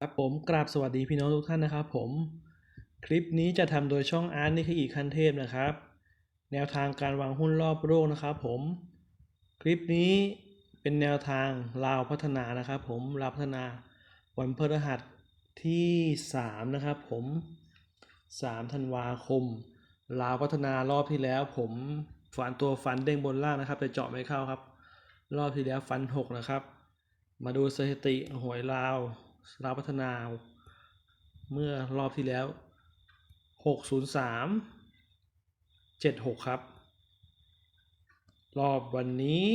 ครับผมกราบสวัสดีพี่น้องทุกท่านนะครับผม คลิปนี้จะทำโดยช่องอาร์ตนิคอีคันเทพนะครับ แนวทางการวางหุ้นรอบโลกนะครับผม คลิปนี้เป็นแนวทางลาวพัฒนานะครับผมลาวพัฒนาวันพฤหัสที่3นะครับผม3ธันวาคม ลาวพัฒนารอบที่แล้ว ผมฝันตัวฟันเด้งบนล่างนะครับแต่เจาะไม่เข้าครับ รอบที่แล้วฟัน 6 นะครับ มาดูสถิติหวยลาว ลาวพัฒนา เมื่อรอบที่แล้ว 603 76 ครับ รอบวันนี้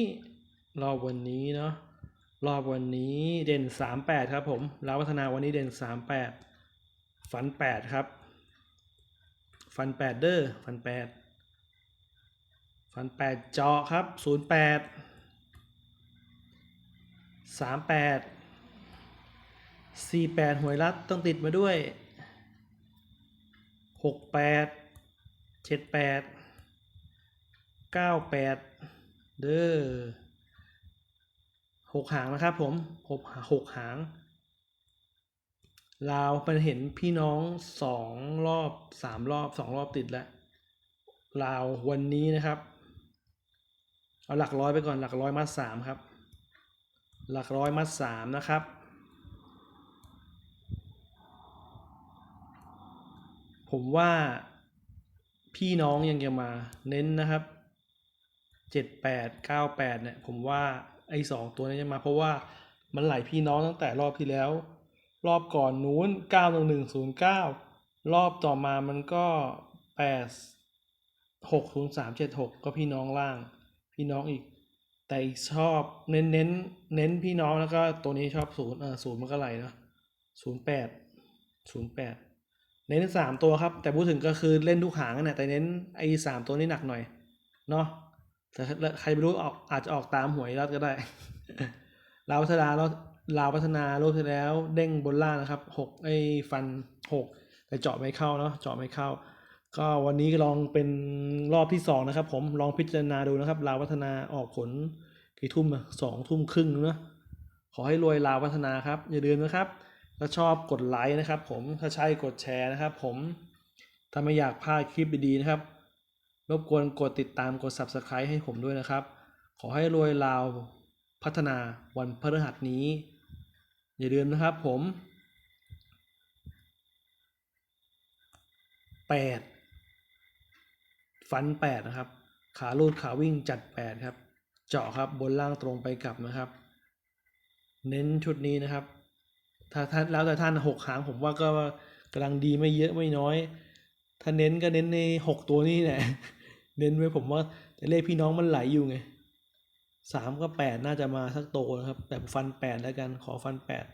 รอบวันนี้เนาะรอบวันนี้เด่น 38 ครับผมลาวพัฒนาวันนี้เด่น 38ฟัน 8 ครับ ฟัน 8 เด้อฟัน 8 ฟัน 8 เจาะครับ 08สามแปด สี่แปดหวยรัดต้องติดมาด้วยหกแปดเจ็ดแปดเก้าแปดเด้อหกหางนะครับผมหกหกหางลาวมันเห็นพี่น้องสองรอบสามรอบสองรอบติดแล้วลาววันนี้นะครับ เอาหลักร้อยไปก่อนหลักร้อยมาสามครับ หลักร้อยมัดสามนะครับ ผมว่าพี่น้องยังจะมาเน้นนะครับเจ็ดแปดเก้าแปดเนี่ยผมว่าไอ้สองตัวนี้จะมา เพราะว่ามันไหลพี่น้องตั้งแต่รอบที่แล้ว รอบก่อนนู้นเก้าหนึ่งหนึ่งศูนย์เก้ารอบต่อมามันก็แปดหกศูนย์สามเจ็ดหกก็พี่น้องล่าง พี่น้องอีก แต่อีกชอบเน้นเน้นเน้นพี่น้องแล้วก็ตัวนี้ชอบศูนย์เออศูนย์มันก็ไหลเนาะศูนย์แปดศูนย์แปด เน้นสามตัวครับ แต่พูดถึงก็คือเล่นทุกหางนั่นแหละแต่เน้นไอ้สามตัวนี้หนักหน่อยเนาะแต่ใครไม่รู้ออกอาจจะออกตามหวยรัดก็ได้ลาวพัฒนาเราลาวพัฒนาโลกที่แล้วเด้งบนล่างนะครับหกไอ้ฟันหกแต่เจาะไม่เข้าเนาะเจาะไม่เข้า ก็วันนี้ลองเป็นรอบที่สองนะครับ ผมลองพิจารณาดูนะครับลาวพัฒนาออกผลกี่ทุ่มสองทุ่มครึ่งเนอะขอให้รวยลาวพัฒนาครับ อย่าลืมนะครับ ถ้าชอบกดไลค์นะครับ ผมถ้าใช่กดแชร์นะครับ ผมถ้าไม่อยากพลาดคลิปดีๆนะครับ รบกวนกดติดตามกด subscribe ให้ผมด้วยนะครับ ขอให้รวยลาวพัฒนาวันพฤหัสนี้ อย่าลืมนะครับผมแปดฟันแปดนะครับ ขาลูดขาวิ่งจัดแปดครับ เจาะครับบนล่างตรงไปกลับนะครับ เน้นชุดนี้นะครับ ถ้าท่านแล้วแต่ท่านหกหางผมว่าก็กำลังดีไม่เยอะไม่น้อย ถ้าเน้นก็เน้นในหกตัวนี้แหละ เน้นไว้ผมว่าแต่เลขพี่น้องมันไหลอยู่ไงสามก็แปดน่าจะมาสักโตนะครับ แต่ฟันแปดแล้วกันขอฟันแปด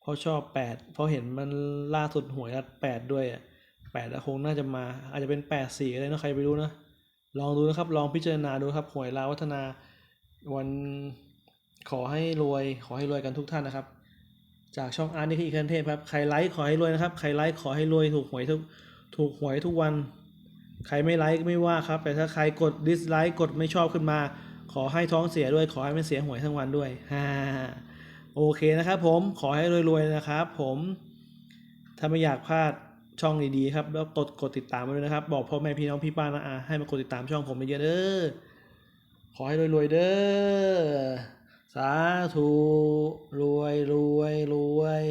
เพราะชอบแปดเพราะเห็นมันล่าสุดหวยรัดแปดด้วยอะแปดคงน่าจะมา อาจจะเป็นแปดสี่ก็ได้นะใครไปรู้นะลองดูนะครับ ลองพิจารณาดูครับหวยลาววัฒนาวันขอให้รวย ขอให้รวยกันทุกท่านนะครับ จากช่องอาร์ตนี่คืออีกคันเทพครับ ใครไลค์ขอให้รวยนะครับ ใครไลค์ขอให้รวยถูกหวยทุกถูกหวยทุกวัน ใครไม่ไลค์ไม่ว่าครับ แต่ถ้าใครกดดิสไลค์กดไม่ชอบขึ้นมา ขอให้ท้องเสียด้วย ขอให้ไม่เสียหวยทั้งวันด้วยฮ่าโอเคนะครับผมขอให้รวยๆนะครับผมถ้าไม่อยากพลาดช่องดีๆครับ แล้วกดกดติดตามมาด้วยนะครับ บอกพ่อแม่พี่น้องพี่ป้านะอาให้มากดติดตามช่องผมเยอะๆเด้อขอให้รวยๆเด้อ สาธุรวยรวยรวย